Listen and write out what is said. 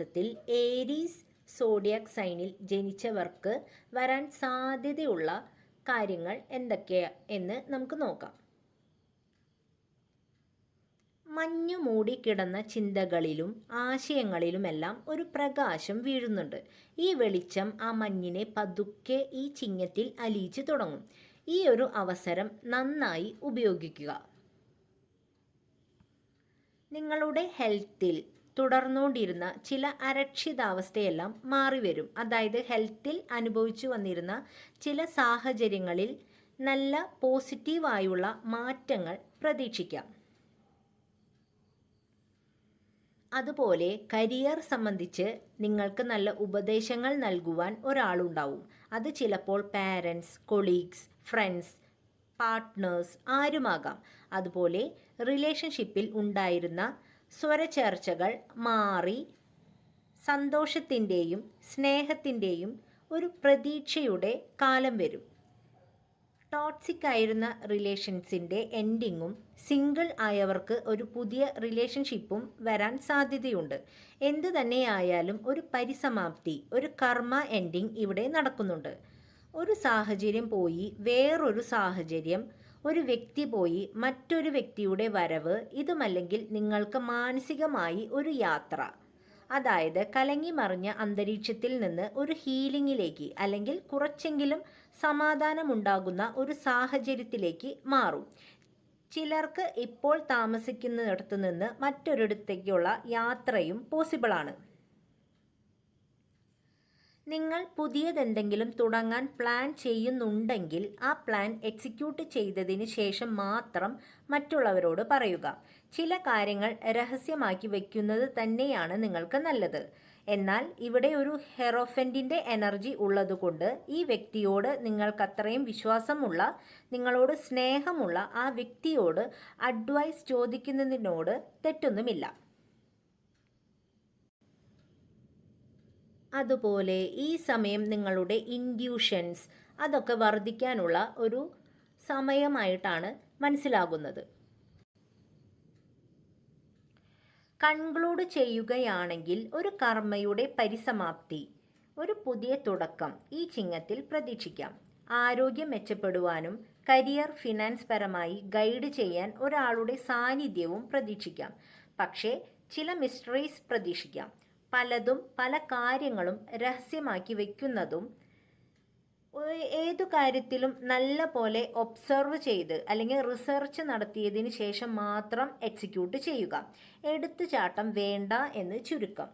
മാസത്തിൽ Aries zodiac സൈനിൽ ജനിച്ചവർക്ക് വരാൻ സാധ്യതയുള്ള കാര്യങ്ങൾ എന്തൊക്കെയാ എന്ന് നമുക്ക് നോക്കാം. മഞ്ഞു മൂടിക്കിടന്ന ചിന്തകളിലും ആശയങ്ങളിലുമെല്ലാം ഒരു പ്രകാശം വീഴുന്നുണ്ട്. ഈ വെളിച്ചം ആ മഞ്ഞിനെ പതുക്കെ ഈ ചിങ്ങത്തിൽ അലിയിച്ചു തുടങ്ങും. ഈ ഒരു അവസരം നന്നായി ഉപയോഗിക്കുക. നിങ്ങളുടെ ഹെൽത്തിൽ തുടർന്നുകൊണ്ടിരുന്ന ചില അരക്ഷിതാവസ്ഥയെല്ലാം മാറിവരും. അതായത് ഹെൽത്തിൽ അനുഭവിച്ചു വന്നിരുന്ന ചില സാഹചര്യങ്ങളിൽ നല്ല പോസിറ്റീവായുള്ള മാറ്റങ്ങൾ പ്രതീക്ഷിക്കാം. അതുപോലെ കരിയർ സംബന്ധിച്ച് നിങ്ങൾക്ക് നല്ല ഉപദേശങ്ങൾ നൽകുവാൻ ഒരാളുണ്ടാവും. അത് ചിലപ്പോൾ പാരൻസ് കൊളീഗ്സ് ഫ്രണ്ട്സ് പാർട്ട്നേഴ്സ് ആരുമാകാം. അതുപോലെ റിലേഷൻഷിപ്പിൽ ഉണ്ടായിരുന്ന സ്വരചേർച്ചകൾ മാറി സന്തോഷത്തിന്റെയും സ്നേഹത്തിന്റെയും ഒരു പ്രതീക്ഷയുടെ കാലം വരും. ടോക്സിക് ആയിരുന്ന റിലേഷൻസിന്റെ എൻഡിങ്ങും സിംഗിൾ ആയവർക്ക് ഒരു പുതിയ റിലേഷൻഷിപ്പും വരാൻ സാധ്യതയുണ്ട്. എന്തു തന്നെയായാലും ഒരു പരിസമാപ്തി ഒരു കർമ്മ എൻഡിങ് ഇവിടെ നടക്കുന്നുണ്ട്. ഒരു സാഹചര്യം പോയി വേറൊരു സാഹചര്യം ഒരു വ്യക്തി പോയി മറ്റൊരു വ്യക്തിയുടെ വരവ് ഇതുമല്ലെങ്കിൽ നിങ്ങൾക്ക് മാനസികമായി ഒരു യാത്ര. അതായത് കലങ്ങി മറിഞ്ഞ അന്തരീക്ഷത്തിൽ നിന്ന് ഒരു ഹീലിംഗിലേക്ക് അല്ലെങ്കിൽ കുറച്ചെങ്കിലും സമാധാനമുണ്ടാകുന്ന ഒരു സാഹചര്യത്തിലേക്ക് മാറും. ചിലർക്ക് ഇപ്പോൾ താമസിക്കുന്നിടത്തു നിന്ന് മറ്റൊരിടത്തേക്കുള്ള യാത്രയും പോസിബിളാണ്. നിങ്ങൾ പുതിയതെന്തെങ്കിലും തുടങ്ങാൻ പ്ലാൻ ചെയ്യുന്നുണ്ടെങ്കിൽ ആ പ്ലാൻ എക്സിക്യൂട്ട് ചെയ്തതിന് ശേഷം മാത്രം മറ്റുള്ളവരോട് പറയുക. ചില കാര്യങ്ങൾ രഹസ്യമാക്കി വയ്ക്കുന്നത് തന്നെയാണ് നിങ്ങൾക്ക് നല്ലത്. എന്നാൽ ഇവിടെ ഒരു ഹെറോഫെന്റിന്റെ എനർജി ഉള്ളതുകൊണ്ട് ഈ വ്യക്തിയോട് നിങ്ങൾക്കത്രയും വിശ്വാസമുള്ള നിങ്ങളോട് സ്നേഹമുള്ള ആ വ്യക്തിയോട് അഡ്വൈസ് ചോദിക്കുന്നതിനോട് തെറ്റൊന്നുമില്ല. അതുപോലെ ഈ സമയം നിങ്ങളുടെ ഇൻഡ്യൂഷൻസ് അതൊക്കെ വർദ്ധിക്കാനുള്ള ഒരു സമയമായിട്ടാണ് മനസ്സിലാകുന്നത്. കൺക്ലൂഡ് ചെയ്യുകയാണെങ്കിൽ ഒരു കർമ്മയുടെ പരിസമാപ്തി ഒരു പുതിയ തുടക്കം ഈ ചിങ്ങത്തിൽ പ്രതീക്ഷിക്കാം. ആരോഗ്യം മെച്ചപ്പെടുവാനും കരിയർ ഫിനാൻസ് പരമായി ഗൈഡ് ചെയ്യാൻ ഒരാളുടെ സാന്നിധ്യവും പ്രതീക്ഷിക്കാം. പക്ഷേ ചില മിസ്റ്ററീസ് പ്രതീക്ഷിക്കാം. പലതും പല കാര്യങ്ങളും രഹസ്യമാക്കി വയ്ക്കുന്നതും ഏതു കാര്യത്തിലും നല്ല പോലെ ഒബ്സർവ് ചെയ്ത് അല്ലെങ്കിൽ റിസർച്ച് നടത്തിയതിന് ശേഷം മാത്രം എക്സിക്യൂട്ട് ചെയ്യുക. എടുത്തുചാട്ടം വേണ്ട എന്ന് ചുരുക്കം.